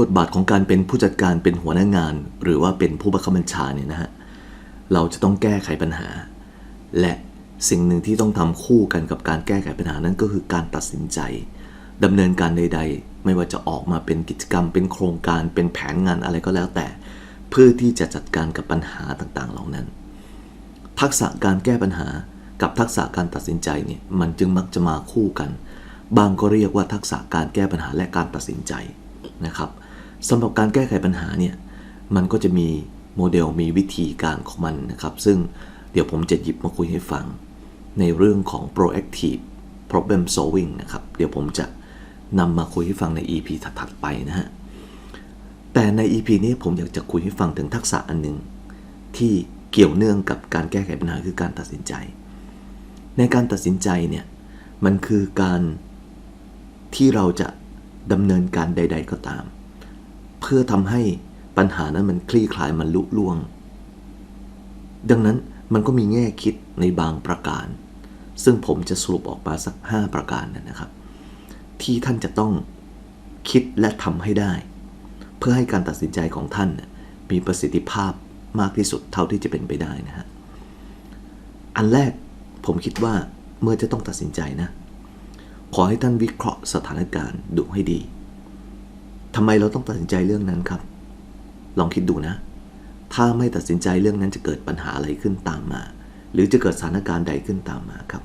บทบาทของการเป็นผู้จัดการเป็นหัวหน้างาน หรือว่าเป็นผู้บังคับบัญชาเนี่ยนะฮะเราจะต้องแก้ไขปัญหา และสิ่งหนึ่งที่ต้องทำคู่กันกับการแก้ไขปัญหานั้นก็คือการตัดสินใจดำเนินการใด ๆ ไม่ว่าจะออกมาเป็นกิจกรรม เป็นโครงการเป็นแผนงานอะไรก็แล้วแต่ เพื่อที่จะจัดการกับปัญหาต่างๆ เหล่านั้น ทักษะการแก้ปัญหากับทักษะการตัดสินใจเนี่ยมันจึงมักจะมาคู่กัน บางก็เรียกว่าทักษะการแก้ปัญหาและการตัดสินใจนะครับ สำหรับการแก้ไขปัญหาเนี่ยมันก็จะมีโมเดลมีวิธีการของมันนะครับ ซึ่งเดี๋ยวผมจะหยิบมาคุยให้ฟัง ในเรื่องของ proactive problem solving นะครับ เดี๋ยวผมจะนำมาคุยให้ฟังใน EP ถัดๆไปนะฮะ แต่ใน EP นี้ผมอยากจะคุยให้ฟังถึงทักษะอันหนึ่งที่เกี่ยวเนื่องกับการแก้ไขปัญหาคือการตัดสินใจ ในการตัดสินใจเนี่ยมันคือการที่เราจะดำเนินการใด ๆ ก็ตาม พื่อทำให้ปัญหานั้นมันคลี่คลายมันลุล่วง ดังนั้นมันก็มีแง่คิดในบางประการ ซึ่งผมจะสรุปออกมาสัก 5 ประการนนะครับ ที่ท่านจะต้องคิดและทำให้ได้ เพื่อให้การตัดสินใจของท่านมีประสิทธิภาพมากที่สุดเท่าที่จะเป็นไปได้นะฮะอันแรกผมคิดว่าเมื่อจะต้องตัดสินใจนะ ขอให้ท่านวิเคราะห์สถานการณ์ดูให้ดี ทำไมเราต้องตัดสินใจเรื่องนั้นครับ ลองคิดดูนะ ถ้าไม่ตัดสินใจเรื่องนั้นจะเกิดปัญหาอะไรขึ้นตามมา หรือจะเกิดสถานการณ์ใดขึ้นตามมาครับ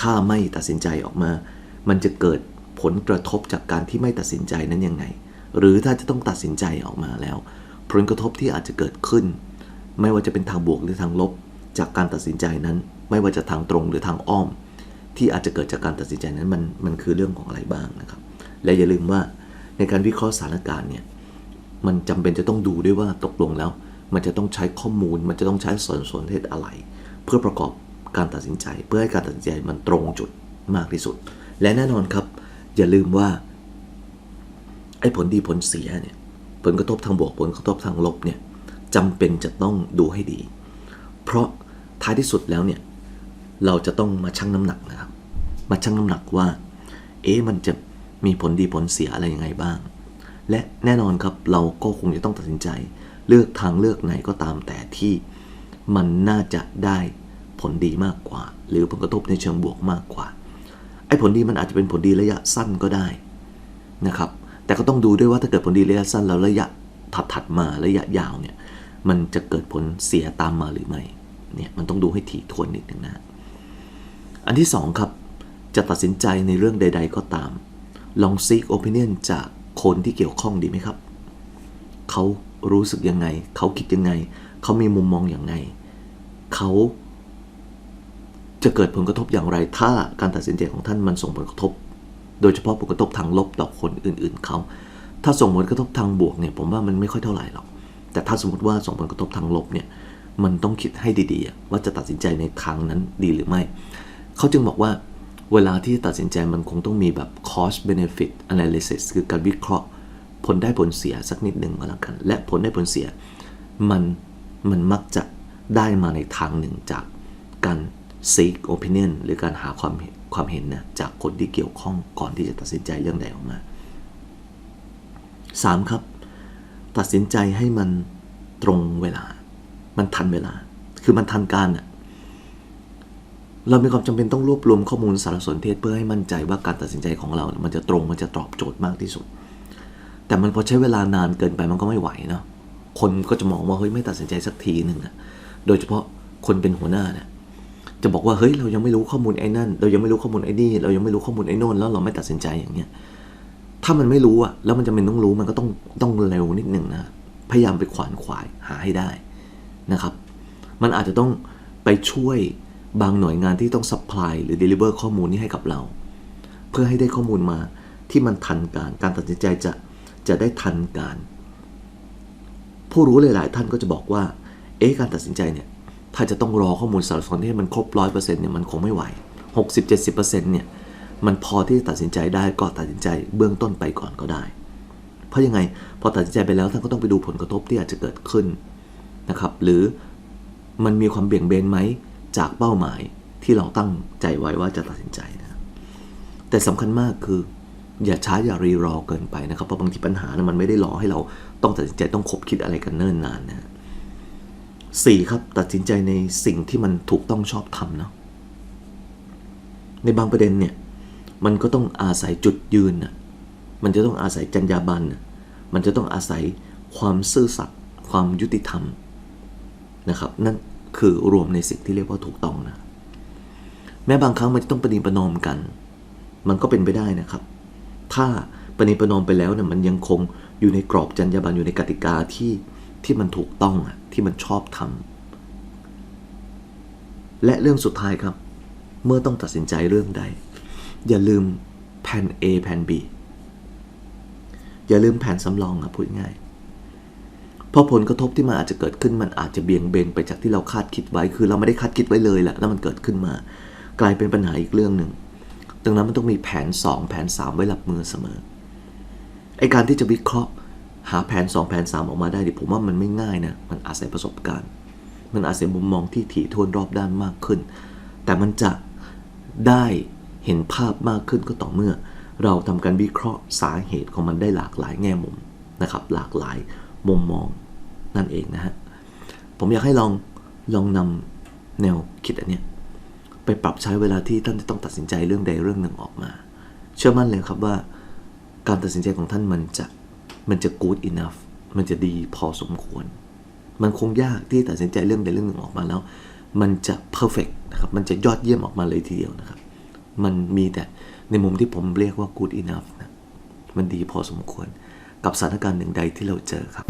ถ้าไม่ตัดสินใจออกมา มันจะเกิดผลกระทบจากการที่ไม่ตัดสินใจนั้นยังไง หรือถ้าจะต้องตัดสินใจออกมาแล้ว ผลกระทบที่อาจจะเกิดขึ้น ไม่ว่าจะเป็นทางบวกหรือทางลบ จากการตัดสินใจนั้น ไม่ว่าจะทางตรงหรือทางอ้อม ที่อาจจะเกิดจากการตัดสินใจนั้นมันมันคือเรื่องของอะไรบ้างนะครับ และอย่าลืมว่า ในการวิเคราะห์สถานการณ์เนี่ยมันจำเป็นจะต้องดูด้วยว่าตกลงแล้ว มันจะต้องใช้ข้อมูล มันจะต้องใช้ส่วนส่วนเทศอะไร เพื่อประกอบการตัดสินใจ เพื่อให้การตัดสินใจมันตรงจุดมากที่สุด และแน่นอนครับ อย่าลืมว่าไอ้ผลดีผลเสียเนี่ยผลกระทบทางบวกผลกระทบทางลบเนี่ยจำเป็นจะต้องดูให้ดี เพราะท้ายที่สุดแล้วเนี่ยเราจะต้องมาชั่งน้ำหนักนะครับ มาชั่งน้ำหนักว่า เอ๊ะมันจะ มีผลดีผลเสียอะไรยังไงบ้าง และแน่นอนครับเราก็คงจะต้องตัดสินใจ เลือกทางเลือกไหนก็ตามแต่ที่มันน่าจะได้ผลดีมากกว่า หรือผลกระทบในเชิงบวกมากกว่าไอ้ผลดีมันอาจจะเป็นผลดีระยะสั้นก็ได้นะครับแต่ก็ต้องดูด้วยว่าถ้าเกิดผลดีระยะสั้นแล้วระยะถัดถัดมาระยะยาวเนี่ยมันจะเกิดผลเสียตามมาหรือไม่เนี่ยมันต้องดูให้ถี่ถ้วนนิดนึงนะ อันที่สองครับจะตัดสินใจในเรื่องใด ๆ ก็ตาม ลอง seek opinion จากคนที่เกี่ยวข้องดีไหมครับ เขารู้สึกยังไง เขาคิดยังไง เขามีมุมมองอย่างไง เขาจะเกิดผลกระทบอย่างไร ถ้าการตัดสินใจของท่านมันส่งผลกระทบ โดยเฉพาะผลกระทบทางลบต่อคนอื่น ๆ เขา ถ้าส่งผลกระทบทางบวกเนี่ย ผมว่ามันไม่ค่อยเท่าไหร่หรอก แต่ถ้าสมมติว่าส่งผลกระทบทางลบเนี่ย มันต้องคิดให้ดี ๆ ว่าจะตัดสินใจในทางนั้นดีหรือไม่ เขาจึงบอกว่า เวลาที่ตัดสินใจมันคงต้องมีแบบ cost benefit analysis คือการวิเคราะห์ผลได้ผลเสียสักนิดหนึ่งก็แล้วกัน และผลได้ผลเสียมันมันมักจะได้มาในทางหนึ่งจากการ seek opinion หรือการหาความความเห็นนะจากคนที่เกี่ยวข้องก่อนที่จะตัดสินใจเรื่องใดออกมา 3. ครับ ตัดสินใจให้มันตรงเวลา มันทันเวลา คือมันทันการอะ เรามีความจำเป็นต้องรวบรวมข้อมูลสารสนเทศเพื่อให้มั่นใจว่าการตัดสินใจของเรา มันจะตรง มันจะตอบโจทย์มากที่สุด แต่มันพอใช้เวลานานเกินไปมันก็ไม่ไหวเนาะ คนก็จะมองว่าเฮ้ยไม่ตัดสินใจสักทีหนึ่งอะโดยเฉพาะคนเป็นหัวหน้าเนี่ย จะบอกว่าเฮ้ยเรายังไม่รู้ข้อมูลไอ้นั่น เรายังไม่รู้ข้อมูลไอ้นี่ เรายังไม่รู้ข้อมูลไอ้โน่นแล้วเราไม่ตัดสินใจอย่างเงี้ย ถ้ามันไม่รู้อะแล้วมันจะเป็นต้องรู้มันก็ต้องต้องเร็วนิดหนึ่งนะ พยายามไปขวานขวายหาให้ได้นะครับ มันอาจจะต้องไปช่วย บางหน่วยงานที่ต้อง supply หรือ deliver ข้อมูลนี้ให้กับเรา เพื่อให้ได้ข้อมูลมาที่มันทันการการตัดสินใจจะจะได้ทันการ ผู้รู้หลาย ๆ ท่านก็จะบอกว่า เอ๊ะการตัดสินใจเนี่ย ถ้าจะต้องรอข้อมูลสารสนเทศมันครบร้อยเปอร์เซ็นต์เนี่ยมันคงไม่ไหว60-70%เนี่ยมันพอที่จะตัดสินใจได้ก็ตัดสินใจเบื้องต้นไปก่อนก็ได้ เพราะยังไงพอตัดสินใจไปแล้วท่านก็ต้องไปดูผลกระทบที่อาจจะเกิดขึ้นนะครับ หรือมันมีความเบี่ยงเบนไหม จากเป้าหมายที่เราตั้งใจไว้ว่าจะตัดสินใจนะแต่สำคัญมากคือ อย่าช้าอย่ารีรอเกินไปนะครับ เพราะบางทีปัญหานะมันไม่ได้รอให้เราต้องตัดสินใจต้องคบคิดอะไรกันเนิ่นนานนะฮะสี่ครับตัดสินใจในสิ่งที่มันถูกต้องชอบทำเนาะในบางประเด็นเนี่ยมันก็ต้องอาศัยจุดยืนนะมันจะต้องอาศัยจรรยาบรรณนะมันจะต้องอาศัยความซื่อสัตย์ความยุติธรรมนะครับ นั่น คือรวมในสิ่งที่เรียกว่าถูกต้องนะ แม้บางครั้งมันจะต้องประนีปนอมกัน มันก็เป็นไปได้นะครับ ถ้าประนีปนอมไปแล้วเนี่ยมันยังคงอยู่ในกรอบจรรยาบรรณอยู่ในกติกาที่ที่มันถูกต้องอะที่มันชอบทำและเรื่องสุดท้ายครับ เมื่อต้องตัดสินใจเรื่องใด อย่าลืมแผน A แผน B อย่าลืมแผนสำรองอะพูดง่าย เพราะผลกระทบที่มันอาจจะเกิดขึ้นมันอาจจะเบี่ยงเบนไปจากที่เราคาดคิดไว้ คือเราไม่ได้คาดคิดไว้เลยแหละแล้วมันเกิดขึ้นมา กลายเป็นปัญหาอีกเรื่องหนึ่งดังนั้นมันต้องมีแผน 2 แผน 3 ไว้รับมือเสมอไอการที่จะวิเคราะห์ หาแผน 2 แผน 3 ออกมาได้ดิผมว่ามันไม่ง่ายนะมันอาศัยประสบการณ์ มันอาศัยมุมมองที่ถี่ถ้วนรอบด้านมากขึ้น แต่มันจะได้เห็นภาพมากขึ้นก็ต่อเมื่อ เราทำการวิเคราะห์สาเหตุของมันได้หลากหลายแง่มุมนะครับหลากหลาย มุมมองนั่นเองนะฮะ ผมอยากให้ลองลองนำแนวคิดอันเนี้ยไปปรับใช้เวลาที่ท่านจะต้องตัดสินใจเรื่องใดเรื่องหนึ่งออกมา เชื่อมั่นเลยครับว่า การตัดสินใจของท่านมันจะมันจะ good enough มันจะดีพอสมควร มันคงยากที่ตัดสินใจเรื่องใดเรื่องหนึ่งออกมาแล้ว มันจะ perfect นะครับ มันจะยอดเยี่ยมออกมาเลยทีเดียวนะครับ มันมีแต่ในมุมที่ผมเรียกว่า good enough นะ มันดีพอสมควร กับสถานการณ์หนึ่งใดที่เราเจอครับ